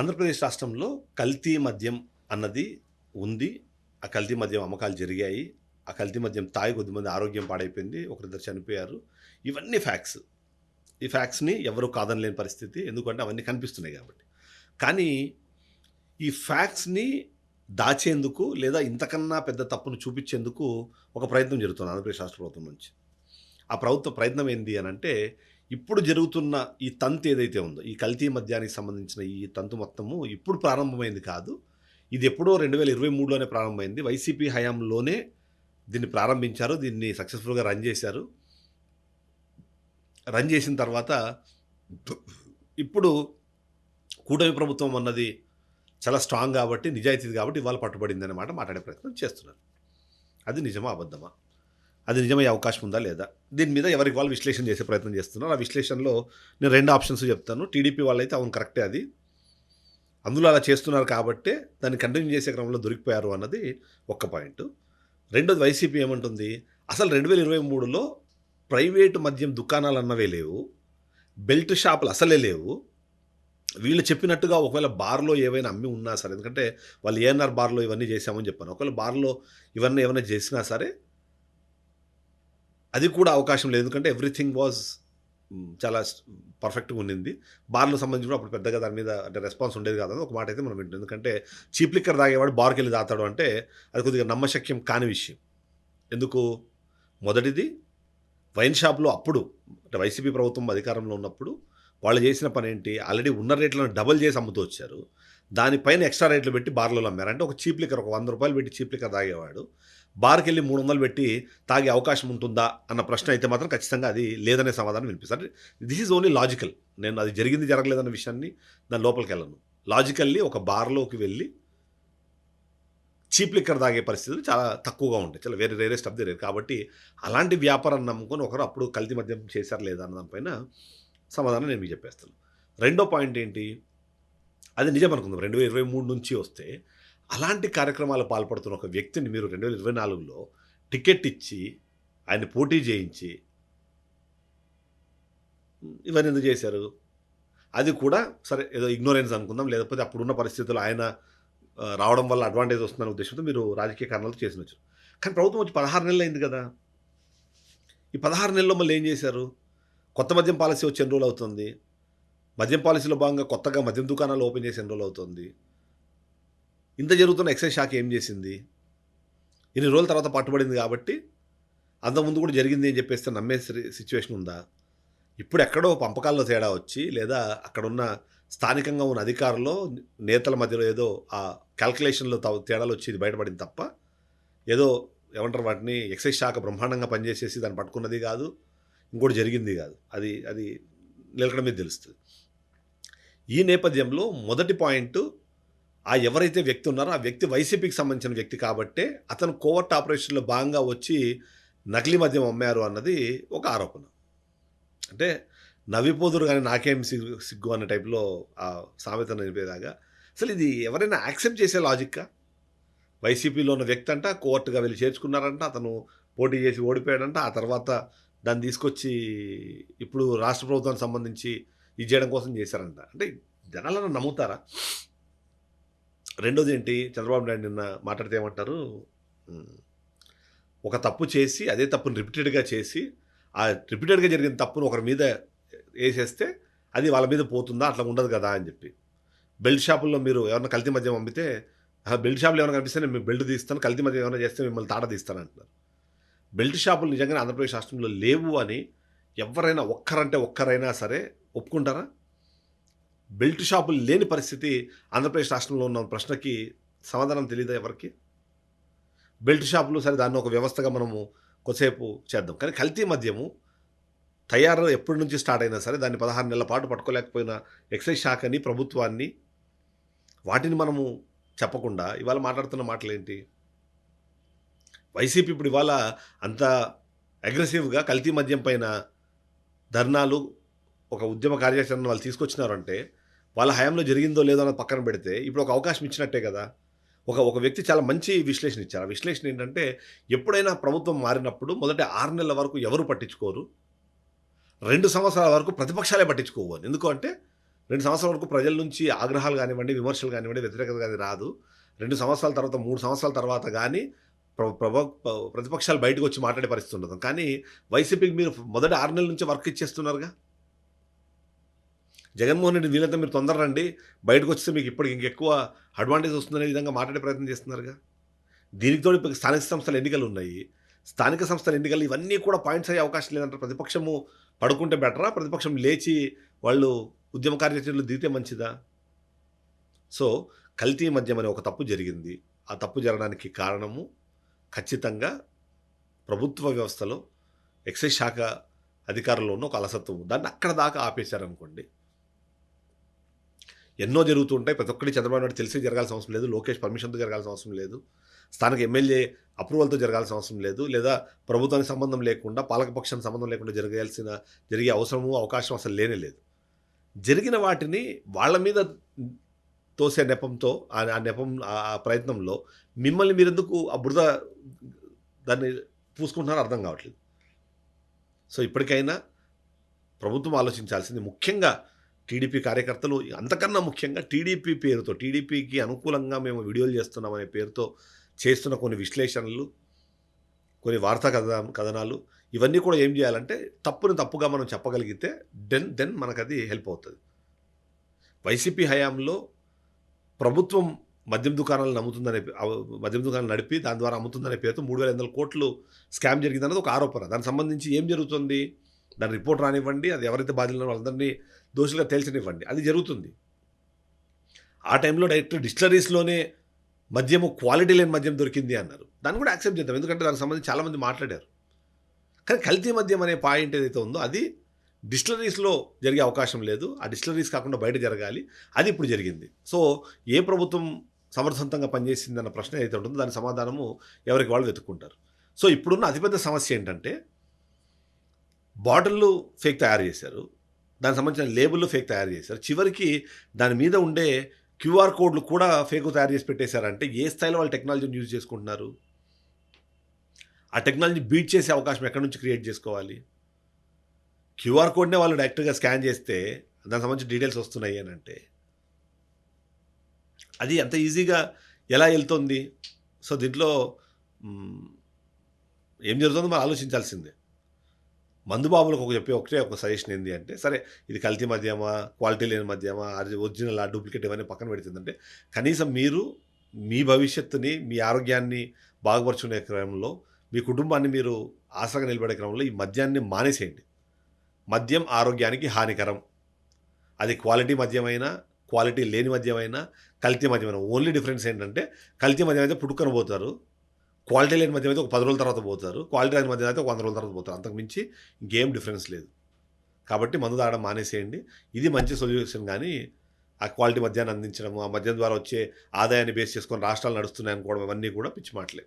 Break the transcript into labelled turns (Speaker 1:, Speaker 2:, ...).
Speaker 1: ఆంధ్రప్రదేశ్ రాష్ట్రంలో కల్తీ మద్యం అన్నది ఉంది. ఆ కల్తీ మద్యం అమ్మకాలు జరిగాయి. ఆ కల్తీ మద్యం తాగి కొద్దిమంది ఆరోగ్యం పాడైపోయింది. ఒకరిద్దరు చనిపోయారు. ఇవన్నీ ఫ్యాక్స్ ఈ ఫ్యాక్స్ని ఎవరు కాదనలేని పరిస్థితి. ఎందుకంటే అవన్నీ కనిపిస్తున్నాయి కాబట్టి. కానీ ఈ ఫ్యాక్స్ని దాచేందుకు లేదా ఇంతకన్నా పెద్ద తప్పును చూపించేందుకు ఒక ప్రయత్నం జరుగుతుంది ఆంధ్రప్రదేశ్ రాష్ట్ర ప్రభుత్వం నుంచి. ఆ ప్రభుత్వ ప్రయత్నం ఏంటి అని అంటే ఇప్పుడు జరుగుతున్న ఈ తంతు ఏదైతే ఉందో ఈ కల్తీ మద్యానికి సంబంధించిన ఈ తంతు మొత్తము ఇప్పుడు ప్రారంభమైంది కాదు. ఇది ఎప్పుడో రెండు వేల ఇరవై మూడులోనే ప్రారంభమైంది. వైసీపీ హయాంలోనే దీన్ని ప్రారంభించారు దీన్ని సక్సెస్ఫుల్గా రన్ చేశారు. రన్ చేసిన తర్వాత ఇప్పుడు కూటమి ప్రభుత్వం అన్నది చాలా స్ట్రాంగ్ కాబట్టి నిజాయితీది కాబట్టి ఇవాళ పట్టుబడింది అన్నమాట మాట్లాడే ప్రయత్నం చేస్తున్నారు. అది నిజమా అబద్ధమా? అది నిజమయ్యే అవకాశం ఉందా లేదా? దీని మీద ఎవరికి వాళ్ళు విశ్లేషణ చేసే ప్రయత్నం చేస్తున్నారు. ఆ విశ్లేషణలో నేను రెండు ఆప్షన్స్ చెప్తాను. టీడీపీ వాళ్ళైతే అవును కరెక్టే అది. అందులో అలా చేస్తున్నారు కాబట్టే దాన్ని కంటిన్యూ చేసే క్రమంలో దొరికిపోయారు అన్నది ఒక్క పాయింట్. రెండోది వైసీపీ ఏమంటుంది? అసలు రెండు వేల ఇరవై మూడులో ప్రైవేటు మద్యం దుకాణాలు అన్నవే లేవు. బెల్ట్ షాపులు అసలే లేవు. వీళ్ళు చెప్పినట్టుగా ఒకవేళ బార్లో ఏవైనా అమ్మి ఉన్నా సరే ఎందుకంటే వాళ్ళు ఏఎన్ఆర్ బార్లో ఇవన్నీ చేశామని చెప్పాను. ఒకవేళ బార్లో ఇవన్నీ ఏమైనా చేసినా సరే అది కూడా అవకాశం లేదు. ఎందుకంటే ఎవ్రీథింగ్ వాజ్ చాలా పర్ఫెక్ట్గా ఉండింది బార్లకు సంబంధించి కూడా అప్పుడు పెద్దగా దాని మీద అంటే రెస్పాన్స్ ఉండేది కాదని ఒక మాట అయితే మనం వింటుంది ఎందుకంటే చీప్ లిక్కర్ తాగేవాడు బార్కి వెళ్ళి తాతాడు అంటే అది కొద్దిగా నమ్మశక్యం కాని విషయం. ఎందుకు? మొదటిది వైన్ షాప్లో అప్పుడు అంటే వైసీపీ ప్రభుత్వం అధికారంలో ఉన్నప్పుడు వాళ్ళు చేసిన పని ఏంటి? ఆల్రెడీ ఉన్న రేట్లను డబుల్ చేసి అమ్ముతూ వచ్చారు. దానిపైన ఎక్స్ట్రా రేట్లు పెట్టి బార్లలో అమ్మారు. అంటే ఒక చీప్ లిక్కర్ ఒక వంద రూపాయలు పెట్టి చీప్ లిక్కర్ తాగేవాడు. బార్కి వెళ్ళి మూడు వందలు పెట్టి తాగే అవకాశం ఉంటుందా అన్న ప్రశ్న అయితే మాత్రం ఖచ్చితంగా అది లేదనే సమాధానం వినిపిస్తారు దిస్ ఈజ్ ఓన్లీ లాజికల్ నేను అది జరిగింది జరగలేదన్న విషయాన్ని దాని లోపలికి వెళ్ళను. లాజికల్లీ ఒక బార్లోకి వెళ్ళి చీప్ లిక్కర్ తాగే పరిస్థితులు చాలా తక్కువగా ఉంటాయి. చాలా వేరే రేరెస్ట్ ఆఫ్ ది రేర్ కాబట్టి అలాంటి వ్యాపారం నమ్ముకొని ఒకరు అప్పుడు కల్తీ మద్యం చేశారు లేదా అన్న దానిపైన సమాధానం నేను మీకు చెప్పేస్తాను. రెండో పాయింట్ ఏంటి? అది నిజం అనుకుందాం. రెండు వేల ఇరవై మూడు నుంచి వస్తే అలాంటి కార్యక్రమాలు పాల్పడుతున్న ఒక వ్యక్తిని మీరు రెండు వేల ఇరవై నాలుగులో టికెట్ ఇచ్చి ఆయన పోటీ చేయించి ఇవన్నీ ఎందుకు చేశారు? అది కూడా సరే ఏదో ఇగ్నోరెన్స్ అనుకుందాం లేకపోతే అప్పుడున్న పరిస్థితుల్లో ఆయన రావడం వల్ల అడ్వాంటేజ్ వస్తుందనే ఉద్దేశంతో మీరు రాజకీయ కారణాలు చేసినచ్చు కానీ ప్రభుత్వం వచ్చి పదహారు నెలలు అయింది కదా. ఈ పదహారు నెలల్లో మళ్ళీ ఏం చేశారు? కొత్త మద్యం పాలసీ వచ్చి ఎన్ని రోజులు అవుతుంది? మద్యం పాలసీలో భాగంగా కొత్తగా మద్యం దుకాణాలు ఓపెన్ చేసి ఎన్ని రోజులు అవుతుంది? ఇంత జరుగుతున్న ఎక్సైజ్ శాఖ ఏం చేసింది? ఇన్ని రోజుల తర్వాత పట్టుబడింది కాబట్టి అంతకుముందు కూడా జరిగింది అని చెప్పేస్తే నమ్మే సిచ్యువేషన్ ఉందా? ఇప్పుడు ఎక్కడో పంపకాల్లో తేడా వచ్చి లేదా అక్కడున్న స్థానికంగా ఉన్న అధికారులు నేతల మధ్యలో ఏదో ఆ క్యాల్కులేషన్లో తేడాలు వచ్చి ఇది బయటపడింది తప్ప ఏదో ఏమంటారు వాటిని ఎక్సైజ్ శాఖ బ్రహ్మాండంగా పనిచేసేసి దాన్ని పట్టుకున్నది కాదు ఇంకోటి జరిగింది కాదు. అది అది నిలకడ మీద తెలుస్తుంది. ఈ నేపథ్యంలో మొదటి పాయింట్ ఆ ఎవరైతే వ్యక్తి ఉన్నారో ఆ వ్యక్తి వైసీపీకి సంబంధించిన వ్యక్తి కాబట్టే అతను కోవర్ట్ ఆపరేషన్లో భాగంగా వచ్చి నకిలీ మద్యం అమ్మారు అన్నది ఒక ఆరోపణ. అంటే నవ్విపోదురు కానీ నాకేం సిగ్గు సిగ్గు అన్న టైప్లో ఆ సామెత నిలిపేదాగా అసలు ఇది ఎవరైనా యాక్సెప్ట్ చేసే లాజిక్కా? వైసీపీలో ఉన్న వ్యక్తి అంట కోర్టుగా వెళ్ళి చేర్చుకున్నారంట అతను పోటీ చేసి ఓడిపోయాడంట ఆ తర్వాత దాన్ని తీసుకొచ్చి ఇప్పుడు రాష్ట్ర ప్రభుత్వానికి సంబంధించి ఇది చేయడం కోసం చేశారంట. అంటే జనాలను నమ్ముతారా? రెండోది ఏంటి? చంద్రబాబు నాయుడు నిన్న మాట్లాడితే ఏమంటారు? ఒక తప్పు చేసి అదే తప్పును రిపీటెడ్గా చేసి ఆ రిపీటెడ్గా జరిగిన తప్పును ఒకరి మీద వేసేస్తే అది వాళ్ళ మీద పోతుందా? అట్లా ఉండదు కదా అని చెప్పి. బెల్ట్ షాపుల్లో మీరు ఎవరైనా కల్తీ మద్యం అమ్మితే ఆ బెల్ట్ షాపులు ఏమైనా కనిపిస్తే నేను బెల్ట్ తీస్తాను కల్తీ మద్యం ఏమైనా చేస్తే మిమ్మల్ని తాట తీస్తాను అంటున్నారు. బెల్ట్ షాపులు నిజంగానే ఆంధ్రప్రదేశ్ రాష్ట్రంలో లేవు అని ఎవరైనా ఒక్కరంటే ఒక్కరైనా సరే ఒప్పుకుంటారా? బెల్ట్ షాపులు లేని పరిస్థితి ఆంధ్రప్రదేశ్ రాష్ట్రంలో ఉన్న ప్రశ్నకి సమాధానం తెలియదా ఎవరికి? బెల్ట్ షాపులు సరే దాన్ని ఒక వ్యవస్థగా మనము కొద్దిసేపు చేద్దాం. కానీ కల్తీ మద్యము తయారు ఎప్పటి నుంచి స్టార్ట్ అయినా సరే దాన్ని పదహారు నెలల పాటు పట్టుకోలేకపోయిన ఎక్సైజ్ శాఖని ప్రభుత్వాన్ని వాటిని మనము చెప్పకుండా ఇవాళ మాట్లాడుతున్న మాటలు ఏంటి వైసీపీ ఇప్పుడు ఇవాళ అంత అగ్రెసివ్గా కల్తీ మద్యం పైన ధర్నాలు ఒక ఉద్యమ కార్యాచరణ వాళ్ళు తీసుకొచ్చినారంటే వాళ్ళ హయాంలో జరిగిందో లేదో అన్నది పక్కన పెడితే ఇప్పుడు ఒక అవకాశం ఇచ్చినట్టే కదా. ఒక ఒక వ్యక్తి చాలా మంచి విశ్లేషణ ఇచ్చారు. ఆ విశ్లేషణ ఏంటంటే ఎప్పుడైనా ప్రభుత్వం మారినప్పుడు మొదట ఆరు నెలల వరకు ఎవరు పట్టించుకోరు? రెండు సంవత్సరాల వరకు ప్రతిపక్షాలే పట్టించుకోవు అని. ఎందుకు అంటే రెండు సంవత్సరాల వరకు ప్రజల నుంచి ఆగ్రహాలు కానివ్వండి విమర్శలు కానివ్వండి వ్యతిరేకత కానీ రాదు. రెండు సంవత్సరాల తర్వాత మూడు సంవత్సరాల తర్వాత కానీ ప్రభ ప్రతిపక్షాలు బయటకు వచ్చి మాట్లాడే పరిస్థితి ఉండదు. కానీ వైసీపీకి మీరు మొదటి ఆరు నెలల నుంచి వర్క్ ఇచ్చేస్తున్నారుగా? జగన్మోహన్ రెడ్డి వీళ్ళంతా మీరు తొందర రండి. బయటకు వస్తే మీకు ఇప్పటికి ఇంకెక్కువ అడ్వాంటేజ్ వస్తుందనే విధంగా మాట్లాడే ప్రయత్నం చేస్తున్నారుగా? దీనికి తోడు ఇప్పుడు స్థానిక సంస్థల ఎన్నికలు ఉన్నాయి. స్థానిక సంస్థల ఎన్నికలు ఇవన్నీ కూడా పాయింట్స్ అయ్యే అవకాశం లేదంటారు ప్రతిపక్షము పడుకుంటే బెటరా? ప్రతిపక్షం లేచి వాళ్ళు ఉద్యమ కార్యచరణలు దిగితే మంచిదా? సో కల్తీ మద్యం అనే ఒక తప్పు జరిగింది. ఆ తప్పు జరగడానికి కారణము ఖచ్చితంగా ప్రభుత్వ వ్యవస్థలో ఎక్సైజ్ శాఖ అధికారంలో ఉన్న ఒక అలసత్వం దాన్ని అక్కడ దాకా ఆపేశారనుకోండి ఎన్నో జరుగుతుంటాయి. ప్రతి ఒక్కటి చంద్రబాబు నాయుడు తెలిసి జరగాల్సిన అవసరం లేదు. లోకేష్ పర్మిషన్తో జరగాల్సిన అవసరం లేదు. స్థానిక ఎమ్మెల్యే అప్రూవల్తో జరగాల్సిన అవసరం లేదు. లేదా ప్రభుత్వానికి సంబంధం లేకుండా పాలకపక్షానికి సంబంధం లేకుండా జరగాల్సిన జరిగే అవసరము అవకాశం అసలు లేనే లేదు. జరిగిన వాటిని వాళ్ళ మీద తోసే నెపంతో ఆ ఆ నెపం ఆ ఆ ప్రయత్నంలో మిమ్మల్ని మీరెందుకు ఆ బురద దాన్ని పూసుకుంటున్నారో అర్థం కావట్లేదు. సో ఇప్పటికైనా ప్రభుత్వం ఆలోచించాల్సింది ముఖ్యంగా టీడీపీ కార్యకర్తలు అంతకన్నా ముఖ్యంగా టీడీపీ పేరుతో టీడీపీకి అనుకూలంగా మేము వీడియోలు చేస్తున్నామనే పేరుతో చేస్తున్న కొన్ని విశ్లేషణలు కొన్ని వార్తా కథ కథనాలు ఇవన్నీ కూడా ఏం చేయాలంటే తప్పుని తప్పుగా మనం చెప్పగలిగితే దెన్ దెన్ మనకు అది హెల్ప్ అవుతుంది. వైసీపీ హయాంలో ప్రభుత్వం మద్యం దుకాణాలను అమ్ముతుందనే మద్యం దుకాణాలు నడిపి దాని ద్వారా అమ్ముతుందనే పేరుతో మూడు వేల ఎనిమిది కోట్లు స్కామ్ జరిగిందన్నది ఒక ఆరోపణ. దానికి సంబంధించి ఏం జరుగుతుంది? దాని రిపోర్ట్ రానివ్వండి. అది ఎవరైతే బాధ్యులు వాళ్ళందరినీ దోషులుగా తేల్చనివ్వండి. అది జరుగుతుంది. ఆ టైంలో డైరెక్ట్ డిస్టిలరీస్లోనే మద్యము క్వాలిటీ లేని మద్యం దొరికింది అన్నారు. దాన్ని కూడా యాక్సెప్ట్ చేద్దాం. ఎందుకంటే దానికి సంబంధించి చాలామంది మాట్లాడారు. కానీ కల్తీ మద్యం అనే పాయింట్ ఏదైతే ఉందో అది డిస్టిలరీస్లో జరిగే అవకాశం లేదు. ఆ డిస్టిలరీస్ కాకుండా బయట జరగాలి. అది ఇప్పుడు జరిగింది. సో ఏ ప్రభుత్వం సమర్థవంతంగా పనిచేసిందన్న ప్రశ్న ఏదైతే ఉంటుందో దాని సమాధానము ఎవరికి వాళ్ళు వెతుక్కుంటారు. సో ఇప్పుడున్న అతిపెద్ద సమస్య ఏంటంటే బాటిళ్ళు ఫేక్ తయారు చేశారు. దానికి సంబంధించిన లేబుల్ ఫేక్ తయారు చేశారు. చివరికి దాని మీద ఉండే క్యూఆర్ కోడ్లు కూడా ఫేక్ తయారు చేసి పెట్టేశారంటే ఏ స్థాయిలో వాళ్ళు టెక్నాలజీని యూజ్ చేసుకుంటున్నారు? ఆ టెక్నాలజీ బీట్ చేసే అవకాశం ఎక్కడి నుంచి క్రియేట్ చేసుకోవాలి? క్యూఆర్ కోడ్నే వాళ్ళు డైరెక్ట్గా స్కాన్ చేస్తే దానికి సంబంధించిన డీటెయిల్స్ వస్తున్నాయి అని అంటే అది అంత ఈజీగా ఎలా వెళ్తుంది? సో దీంట్లో ఏం జరుగుతుందో మనం ఆలోచించాల్సిందే. మందుబాబులకు ఒక చెప్పే ఒకటే ఒక సజెషన్ ఏంటి అంటే సరే ఇది కల్తీ మద్యమా క్వాలిటీ లేని మద్యమా అది ఒరిజినల్ డూప్లికేట్ ఇవన్నీ పక్కన పెడుతుందంటే కనీసం మీరు మీ భవిష్యత్తుని మీ ఆరోగ్యాన్ని బాగుపరుచుకునే క్రమంలో మీ కుటుంబాన్ని మీరు ఆశగా నిలబడే క్రమంలో ఈ మద్యాన్ని మానేసేయండి. మద్యం ఆరోగ్యానికి హానికరం. అది క్వాలిటీ మద్యమైనా క్వాలిటీ లేని మద్యమైనా కల్తీ మద్యమైనా. ఓన్లీ డిఫరెన్స్ ఏంటంటే కల్తీ మద్యం అయితే పుట్టుకొని పోతారు. క్వాలిటీ లేని మద్యం అయితే ఒక పది రోజుల తర్వాత పోతారు. క్వాలిటీ లేని మద్యం అయితే ఒక వంద రోజుల తర్వాత పోతారు. అంతకు మించి గేమ్ డిఫరెన్స్ లేదు. కాబట్టి మందు తాగడం మానేసేయండి. ఇది మంచి సొల్యూషన్ కానీ ఆ క్వాలిటీ మద్యాన్ని అందించడం ఆ మద్యం ద్వారా వచ్చే ఆదాయాన్ని బేస్ చేసుకొని రాష్ట్రాలు నడుస్తున్నాయి అనుకోవడం ఇవన్నీ కూడా పిచ్చి మాటలే.